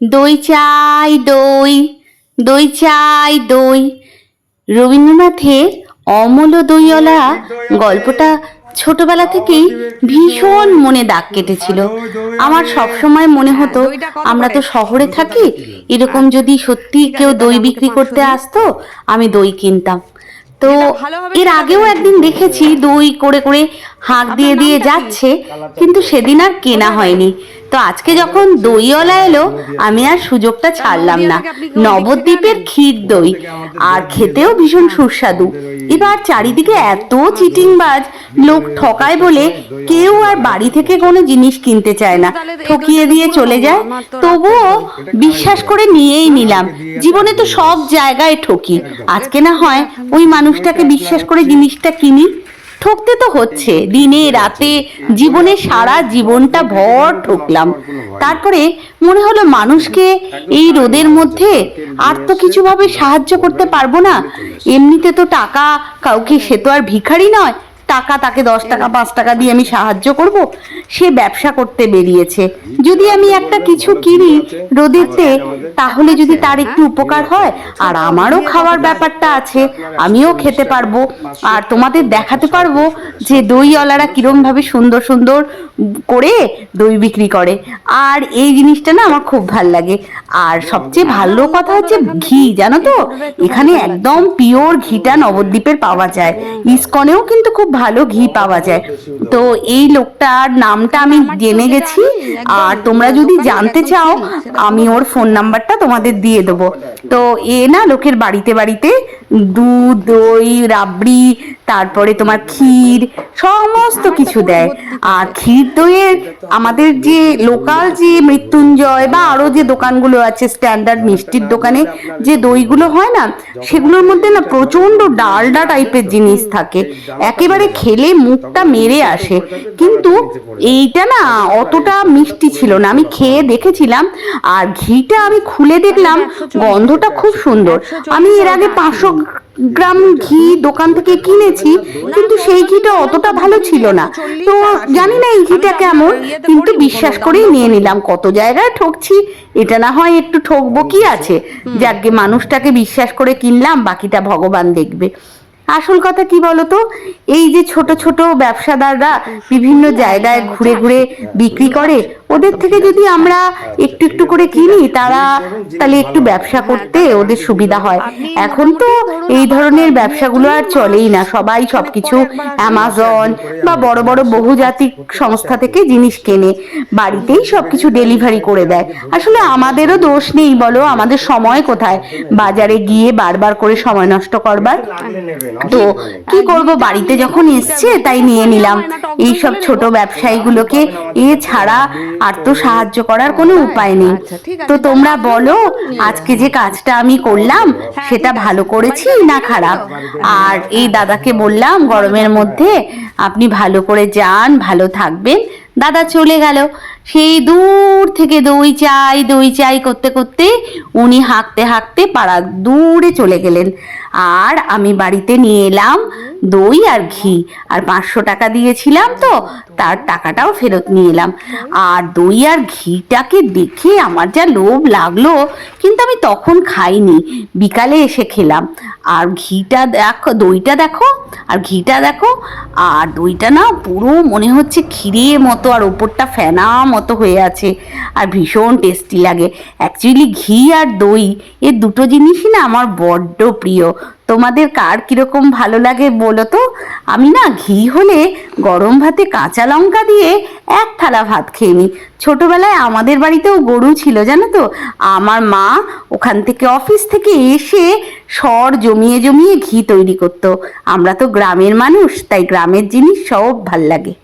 দই চাই দই দই চাই দই। রবীন্দ্রনাথের অমল দইওয়ালা গল্পটা ছোটবেলা থেকেই ভীষণ মনে দাগ কেটেছিল। আমার সবসময় মনে হতো আমরা তো শহরে থাকি এরকম যদি সত্যি কেউ দই বিক্রি করতে আসতো আমি দই কিনতাম। তো এর আগেও একদিন দেখেছি দই করে করে হাঁক দিয়ে দিয়ে যাচ্ছে কিন্তু সেদিন আর কেনা হয়নি। তো আজকে যখন দইওয়ালা এলো আমি আর সুযোগটা ছাড়লাম না। নবদ্বীপের ক্ষীর দই। আর খেতেও ভীষণ সুস্বাদু। এবার চারিদিকে এত চিটিংবাজ লোক ঠকায় বলে কেউ আর বাড়ি থেকে কোনো জিনিস কিনতে চায় না। ঠকিয়ে দিয়ে চলে যায়। তবুও বিশ্বাস করে নিয়েই নিলাম। জীবনে তো সব জায়গায় ঠকি। আজকে না হয় ওই মানুষটাকে বিশ্বাস করে জিনিসটা কিনি। ঠকতে তো হচ্ছে। দিনে, রাতে, জীবনে সারা জীবনটা ভর ঠকলাম। তারপরে মনে হলো মানুষকে এই রোদের মধ্যে আর তো কিছুভাবে সাহায্য করতে পারব না। এমনিতে তো টাকা কাউকে সে তো আর ভিখারি নয়। টাকা, তাকে দশ টাকা, পাঁচ টাকা দিয়ে আমি সাহায্য করব, সে ব্যবসা করতে বেরিয়েছে। যদি আমি একটা কিছু কিনি রোদেতে, তাহলে যদি তার একটু উপকার হয়, আর আমারও খাওয়ার ব্যাপারটা আছে, আমিও খেতে পারব। আর তোমাদের দেখাতে পারব যে দইওয়ালারা কিরম ভাবে সুন্দর সুন্দর করে দই বিক্রি করে। আর এই জিনিসটা না আমার খুব ভালো লাগে। আর সবচেয়ে ভালো কথা হচ্ছে ঘি, জানো তো? এখানে একদম পিওর ঘিটা নবদ্বীপের পাওয়া যায়। ইস্কনেও কিন্তু খুব ভালো ঘি পাওয়া যায়। তো এই লোকটার নামটা আমি জেনে গেছি। আর তোমরা যদি জানতে চাও, আমি ওর ফোন নাম্বারটা তোমাদের দিয়ে দেবো। তো এ না লোকের বাড়িতে বাড়িতে দুধ, দই, রাবড়ি তারপরে তোমার ক্ষীর, সমস্ত কিছু দেয়। আর ক্ষীর দইয়ের আমাদের যে লোকাল যে মৃত্যুঞ্জয় বা আরও যে দোকানগুলো আছে স্ট্যান্ডার্ড মিষ্টির দোকানে যে দইগুলো হয় না, সেগুলোর মধ্যে না প্রচণ্ড ডালডা টাইপের জিনিস থাকে। একেবারে খেলে মুখটা মেরে আসে। কিন্তু এইটা না অতটা মিষ্টি ছিল না। আমি খেয়ে দেখেছিলাম, আর ঘিটা আমি খুলে দেখলাম, গন্ধটা খুব সুন্দর। আমি এর আগে পাঁচশো গ্রাম ঘি দোকান থেকে কিনেছি, কিন্তু সেই ঘিটা অতটা ভালো ছিল না। তো জানি না এই ঘিটা কেমন, কিন্তু বিশ্বাস করেই নিয়ে নিলাম। কত জায়গায় ঠকছি, এটা না হয় একটু ঠকবো কি আছে? যাকে মানুষটাকে বিশ্বাস করে কিনলাম, বাকিটা ভগবান দেখবে। আসল কথা কি বলতো? এই যে ছোট ছোট ব্যবসাদাররা বিভিন্ন জায়গায় ঘুরে ঘুরে বিক্রি করে ওদের থেকে যদি আমরা একটু একটু করে কিনি, তারা তাহলে একটু ব্যবসা করতে ওদের সুবিধা হয়। এখন তো এই ধরনের ব্যবসাগুলো আর চলেই না। সবাই সবকিছু অ্যামাজন বা বড় বড় বহুজাতিক সংস্থা থেকে জিনিস কেনে, বাড়িতেই সবকিছু ডেলিভারি করে দেয়। আসলে আমাদেরও দোষ নেই, বলো, আমাদের সময় কোথায়? বাজারে গিয়ে বারবার করে সময় নষ্ট করবার। তো কি করব, বাড়িতে যখন এসছে তাই নিয়ে নিলাম। এই সব ছোট ব্যবসায়ীগুলোকে এ ছাড়া আর তো সাহায্য করার কোনো উপায় নেই। তো তোমরা বলো আজকে যে কাজটা আমি করলাম সেটা ভালো করেছি না খারাপ? আর এই দাদাকে বললাম গরমের মধ্যে আপনি ভালো করে যান ভালো থাকবেন। দাদা চলে গেল। সেই দূর থেকে দই চাই দই চাই করতে করতে উনি হাঁকতে হাঁকতে পাড়া দূরে চলে গেলেন। আর আমি বাড়িতে নিয়ে এলাম দই আর ঘি। আর পাঁচশো টাকা দিয়েছিলাম তো, তার টাকাটাও ফেরত নিয়ে এলাম। আর দই আর ঘিটাকে দেখে আমার যা লোভ লাগল, কিন্তু আমি তখন খাইনি। বিকালে এসে খেলাম। আর ঘিটা দেখো, দইটা দেখো, আর ঘিটা দেখো। আর দইটা না পুরো মনে হচ্ছে ক্ষীরে মতো, আর ওপরটা ফেনা মতো হয়ে আছে। আর ভীষণ টেস্টি লাগে। অ্যাকচুয়ালি ঘি আর দই, এ দুটো জিনিসই না আমার বড্ড প্রিয়। তোমাদের কার কীরকম ভালো লাগে বলো তো? আমি না ঘি হলে গরম ভাতে কাঁচা লঙ্কা দিয়ে এক থালা ভাত খেয়ে নিই। ছোটোবেলায় আমাদের বাড়িতেও গরু ছিল, জানো তো? আমার মা ওখান থেকে অফিস থেকে এসে সর জমিয়ে জমিয়ে ঘি তৈরি করতো। আমরা তো গ্রামের মানুষ, তাই গ্রামের জিনিস সব ভালো লাগে।